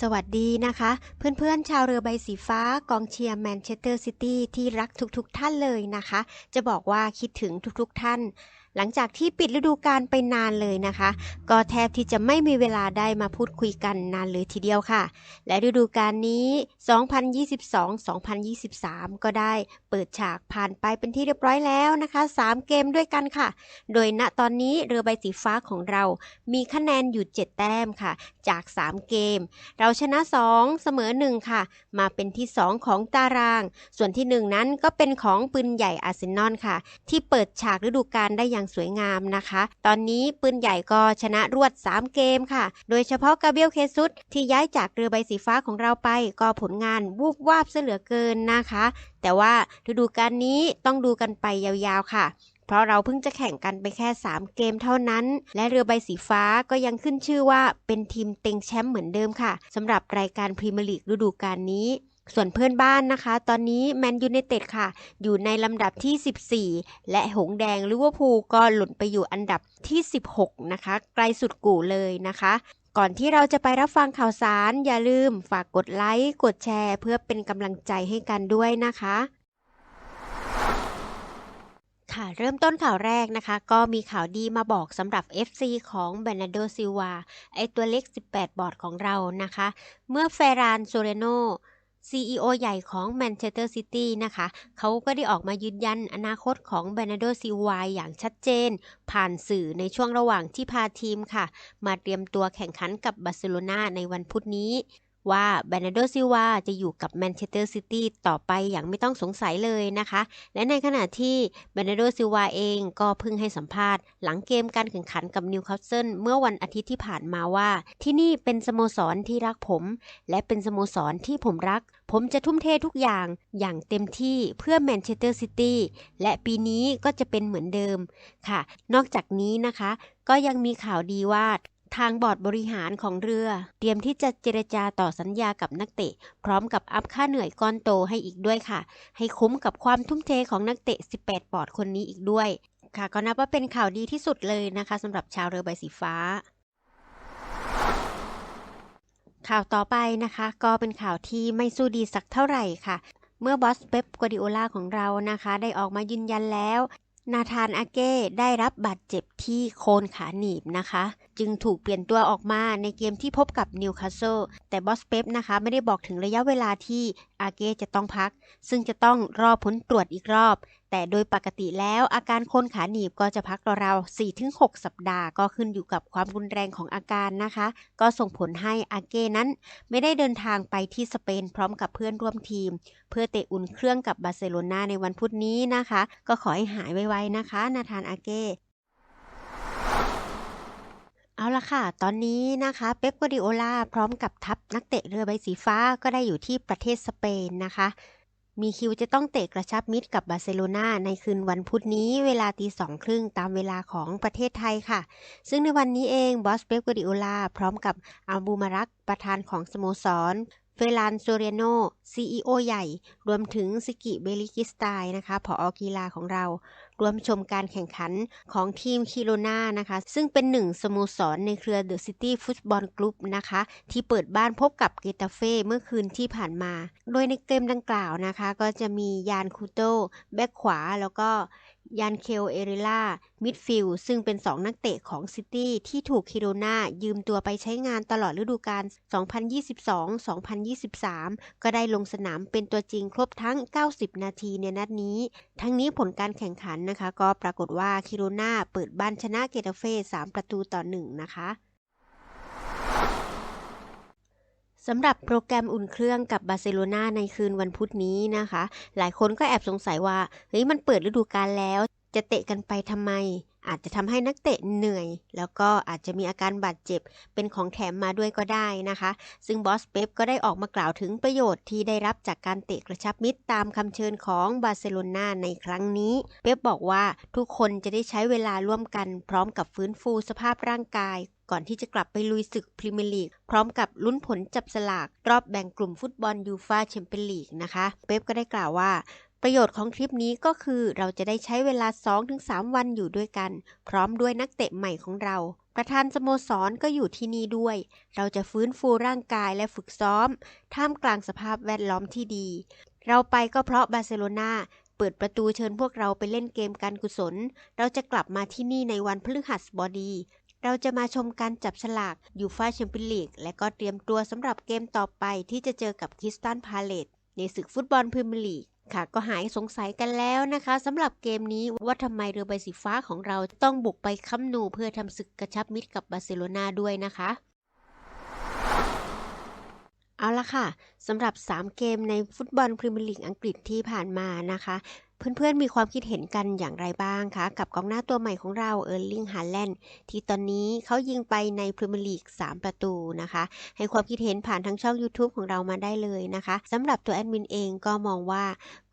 สวัสดีนะคะ เพื่อนๆ ชาวเรือใบสีฟ้ากองเชียร์แมนเชสเตอร์ซิตี้ที่รักทุกๆท่านเลยนะคะ จะบอกว่าคิดถึงทุกๆท่าน หลังจากที่ปิดฤดูกาลไปนานเลยนะคะ ก็แทบที่จะไม่มีเวลาได้มาพูดคุยกันนานเลยทีเดียวค่ะ และฤดูกาลนี้ 2022-2023 ก็ได้เปิดฉากผ่านไปเป็นที่เรียบร้อยแล้วนะคะ 3 เกมด้วยกันค่ะ โดยณตอนนี้เรือใบสีฟ้าของเรามีคะแนนอยู่ 7 แต้มค่ะ จาก 3 เกม เราชนะ 2 เสมอ 1 ค่ะ มาเป็นที่ 2 ของตาราง ส่วนที่ 1 นั้นก็เป็นของปืนใหญ่อาร์เซนอลค่ะ ที่เปิดฉากฤดูกาลได้อย่างสวยงามนะคะ ตอนนี้ปืนใหญ่ก็ชนะรวด 3 เกมค่ะ โดยเฉพาะกาเบรียลเคซุสที่ย้ายจากเรือใบสีฟ้าของเราไป ก็ผลงานวูบวาบเสยเหลือเกินนะคะ แต่ว่าฤดูกาลนี้ต้องดูกันไปยาวๆค่ะเพราะเราเพิ่งจะแข่งกันไปแค่ 3 เกมเท่านั้น และเรือใบสีฟ้าก็ยังขึ้นชื่อว่าเป็นทีมเต็งแชมป์เหมือนเดิมค่ะสำหรับรายการพรีเมียร์ลีกฤดูกาลนี้ ส่วนเพื่อนบ้านนะคะ ตอนนี้แมนยูไนเต็ดค่ะ อยู่ในลำดับที่ 14 และหงแดงลิเวอร์พูลก็หล่นไปอยู่อันดับที่ 16 นะคะ ไกลสุดกู่เลยนะคะ ก่อนที่เราจะไปรับฟังข่าวสาร อย่าลืมฝากกดไลค์ กดแชร์ เพื่อเป็นกำลังใจให้กันด้วยนะคะค่ะเริ่มต้นข่าวแรกนะคะ ก็มีข่าวดีมาบอกสำหรับ FC ของเบนาโดซิวาไอตัวเล็ก 18 บอร์ดของเรานะคะ เมื่อเฟรานโซเรโน CEO ใหญ่ของแมนเชสเตอร์ซิตี้นะคะ เขาก็ได้ออกมายืนยันอนาคตของเบรนาโดซิวาอย่างชัดเจน ผ่านสื่อในช่วงระหว่างที่พาทีมค่ะ มาเตรียมตัวแข่งขันกับบาร์เซโลนาในวันพุธนี้ ว่าเบรนโดซิวาจะอยู่กับแมนเชสเตอร์ซิตี้ต่อไปอย่างไม่ต้องสงสัยเลยนะคะ และในขณะที่เบรนโดซิวาเองก็เพิ่งให้สัมภาษณ์ หลังเกมการแข่งขันกับนิวคาสเซิลเมื่อวันอาทิตย์ที่ผ่านมาว่า ที่นี่เป็นสโมสรที่รักผม และเป็นสโมสรที่ผมรัก ผมจะทุ่มเททุกอย่างอย่างเต็มที่เพื่อแมนเชสเตอร์ซิตี้และปีนี้ก็จะเป็นเหมือนเดิมค่ะ นอกจากนี้นะคะก็ยังมีข่าวดีว่า ทางบอร์ดบริหารของเรือ เตรียมที่จะเจรจาต่อสัญญากับนักเตะ พร้อมกับอัพค่าเหนื่อยก้อนโตให้อีกด้วยค่ะ ให้คุ้มกับความทุ่มเทของนักเตะ 18บอร์ดคนนี้อีกด้วย ค่ะก็นับว่าเป็นข่าวดีที่สุดเลยนะคะสำหรับชาวเรือใบสีฟ้าข่าวต่อไปนะคะก็เป็นข่าวที่ไม่สู้ดีสักเท่าไหร่ค่ะ เมื่อบอสเป๊ปกัวดิโอลาของเรานะคะ ได้ออกมายืนยันแล้ว นาธานอาเก้ได้รับบาดเจ็บที่โคนขาหนีบนะคะจึงถูกเปลี่ยนตัวออกมาในเกมที่พบกับนิวคาสเซิลแต่บอสเป๊ปนะคะไม่ได้บอกถึงระยะเวลาที่อาเก้จะต้องพัก ซึ่งจะต้องรอผลตรวจอีกรอบ แต่โดยปกติแล้วอาการคนขาหนีบก็จะพักราวๆ4-6 สัปดาห์ก็ขึ้นอยู่กับความรุนแรงของอาการนะคะ ก็ส่งผลให้อาเก้นั้น ไม่ได้เดินทางไปที่สเปนพร้อมกับเพื่อนร่วมทีม เพื่อเตะอุ่นเครื่องกับบาร์เซโลนาในวันพุธนี้นะคะ ก็ขอให้หายไวๆนะคะ นาธานอาเก้ เอาละค่ะ ตอนนี้นะคะเป๊ปกัวดิโอลาพร้อมกับทัพนักเตะเรือใบสีฟ้าก็ได้อยู่ที่ประเทศสเปนนะคะ มีคิวจะต้องเตะกระชับมิตรกับบาร์เซโลนาในคืนวันพุธนี้เวลาตีสองครึ่งตามเวลาของประเทศไทยค่ะ ซึ่งในวันนี้เองบอสเป๊ปกัวดิโอลาพร้อมกับอัลบูมารักประธานของสโมสร เฟรานโซเรโน CEO ใหญ่ รวมถึงสกิเบลิกิสไตน์นะคะผอกีฬาของเรารวมชมการแข่งขันของทีมคิโรนานะคะ ซึ่งเป็นหนึ่งสโมสรในเครือเดอะซิตี้ฟุตบอลกรุ๊ปนะคะ ที่เปิดบ้านพบกับเกตาเฟ่เมื่อคืนที่ผ่านมา โดยในเกมดังกล่าวนะคะ ก็จะมียานคูโตแบ็กขวาแล้วก็ ยานเคลเอริล่า มิดฟิลซึ่งเป็น 2 นักเตะของซิตี้ที่ถูกคิโรนายืมตัวไปใช้งานตลอดฤดูกาล 2022-2023 ก็ได้ลงสนามเป็นตัวจริงครบทั้ง 90 นาทีในนัดนี้ ทั้งนี้ผลการแข่งขันนะคะ ก็ปรากฏว่าคิโรนาเปิดบ้านชนะเกตาเฟ่ 3 ประตูต่อ 1 นะคะ สำหรับโปรแกรมอุ่นเครื่องกับบาร์เซโลนาในคืนวันพุธนี้นะคะ หลายคนก็แอบสงสัยว่า เฮ้ยมันเปิดฤดูกาลแล้ว จะเตะกันไปทำไม อาจจะทำให้นักเตะเหนื่อย แล้วก็อาจจะมีอาการบาดเจ็บ เป็นของแถมมาด้วยก็ได้นะคะ ซึ่งบอสเป๊ปก็ได้ออกมากล่าวถึงประโยชน์ที่ได้รับจากการเตะกระชับมิตรตามคำเชิญของบาร์เซโลนาในครั้งนี้ เป๊ปบอกว่าทุกคนจะได้ใช้เวลาร่วมกันพร้อมกับฟื้นฟูสภาพร่างกาย ก่อนที่จะกลับไปลุยศึกพรีเมียร์ลีก พร้อมกับลุ้นผลจับสลาก รอบแบ่งกลุ่มฟุตบอลยูฟาแชมเปี้ยนลีกนะคะ เป๊ปก็ได้กล่าวว่าประโยชน์ของทริปนี้ก็คือเราจะได้ใช้เวลา 2-3 วันอยู่ด้วยกัน พร้อมด้วยนักเตะใหม่ของเรา ประธานสโมสรก็อยู่ที่นี่ด้วย เราจะฟื้นฟูร่างกายและฝึกซ้อม ท่ามกลางสภาพแวดล้อมที่ดี เราไปก็เพราะบาร์เซโลนาเปิดประตูเชิญพวกเราไปเล่นเกมการกุศล เราจะกลับมาที่นี่ในวันพฤหัสบดี เราจะมาชมการจับฉลากยูฟาแชมเปี้ยนลีกและก็เตรียมตัวสำหรับเกมต่อไปที่จะเจอกับคริสตันพาเลตในศึกฟุตบอลพรีเมียร์ลีกค่ะก็หายสงสัยกันแล้วนะคะสำหรับเกมนี้ว่าทำไมเรือใบสีฟ้าของเราต้องบุกไปคัมนูเพื่อทำศึกกระชับมิตรกับบาร์เซโลนาด้วยนะคะ เอาละค่ะสำหรับ 3 เกมในฟุตบอลพรีเมียร์ลีกอังกฤษที่ผ่านมานะคะ เพื่อนๆ มีความคิดเห็นกันอย่างไรบ้างคะ กับกองหน้าตัวใหม่ของเราเออร์ลิงฮาแลนด์ที่ตอนนี้เขายิงไปในพรีเมียร์ลีก 3 ประตูนะคะ ให้ความคิดเห็นผ่านทางช่อง YouTube ของเรามาได้เลยนะคะสำหรับตัวแอดมินเองก็มองว่า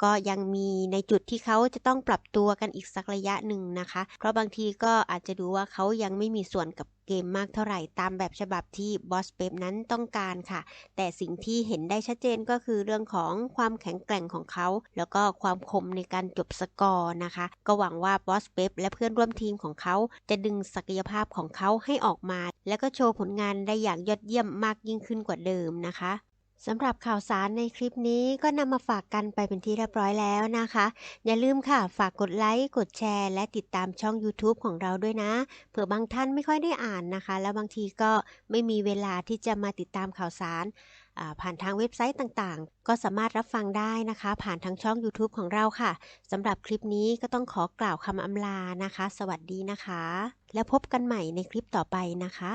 ก็ยังมีในจุดที่เขาจะต้องปรับตัวกันอีกสักระยะหนึ่งนะคะ เพราะบางทีก็อาจจะดูว่าเขายังไม่มีส่วนกับ เกมมากเท่าไหร่ตามแบบฉบับที่บอสเป๊ปนั้นต้องการค่ะ แต่สิ่งที่เห็นได้ชัดเจนก็คือเรื่องของความแข็งแกร่งของเขา แล้วก็ความคมในการจบสกอร์นะคะ ก็หวังว่าบอสเป๊ปและเพื่อนร่วมทีมของเขา จะดึงศักยภาพของเขาให้ออกมา แล้วก็โชว์ผลงานได้อย่างยอดเยี่ยมมากยิ่งขึ้นกว่าเดิมนะคะ สำหรับข่าวสารในคลิปนี้ก็นำมาฝากกันไปเป็นที่เรียบร้อยแล้วนะคะ อย่าลืมค่ะฝากกดไลค์ กดแชร์ และติดตามช่อง YouTube ของเราด้วยนะ เผื่อบางท่านไม่ค่อยได้อ่านนะคะ แล้วบางทีก็ไม่มีเวลาที่จะมาติดตามข่าวสารผ่านทางเว็บไซต์ต่างๆ ก็สามารถรับฟังได้นะคะ ผ่านทางช่อง YouTube ของเราค่ะสำหรับคลิปนี้ก็ต้องขอกล่าวคำอำลานะคะ สวัสดีนะคะ แล้วพบกันใหม่ในคลิปต่อไปนะคะ